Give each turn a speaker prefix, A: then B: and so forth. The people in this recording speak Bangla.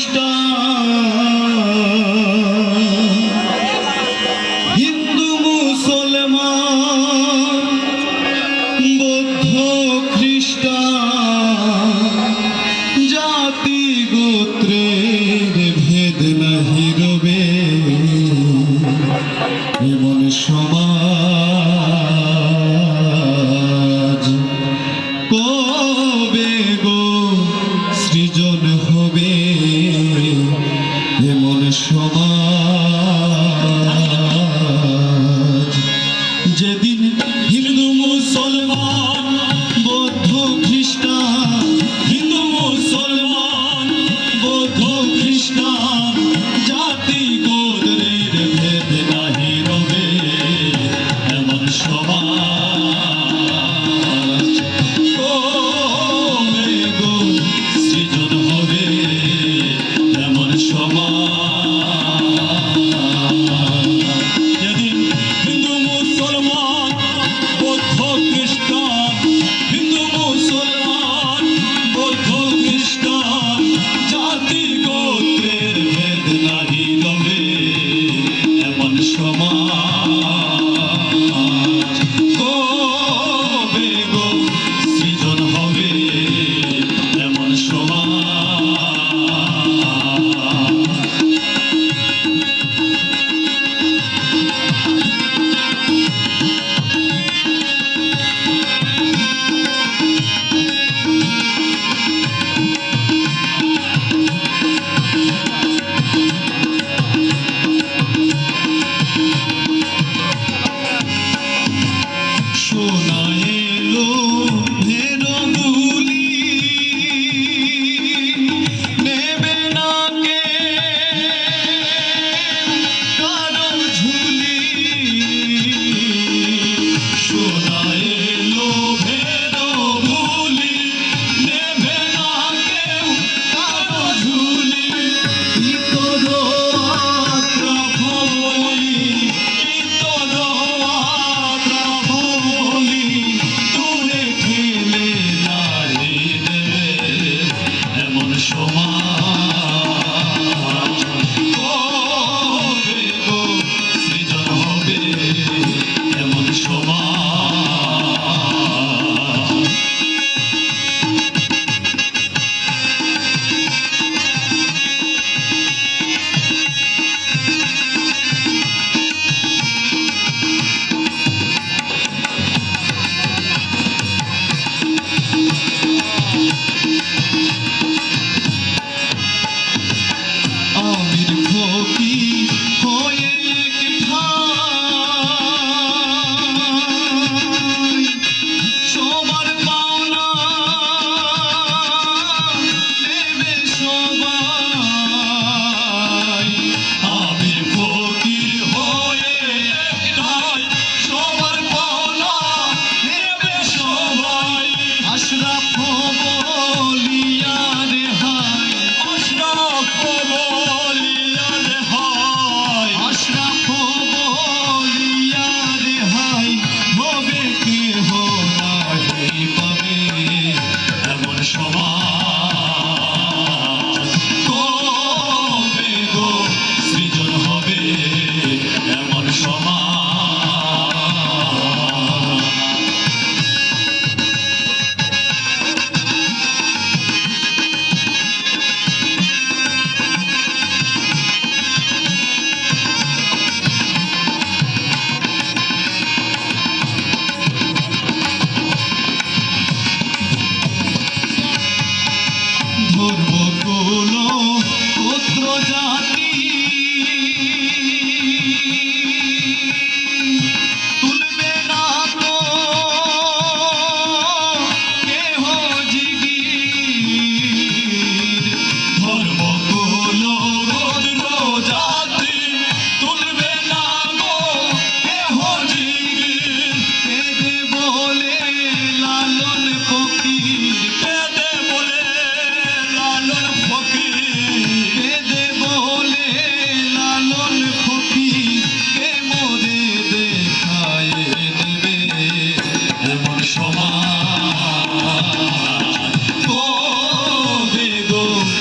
A: খ্রিস্ট হিন্দু মুসলমান বৌদ্ধ খ্রিস্ট জাতি গোত্রের ভেদ নাহি রবে। এমন সমাজ Allah. সমাজ जा Oh.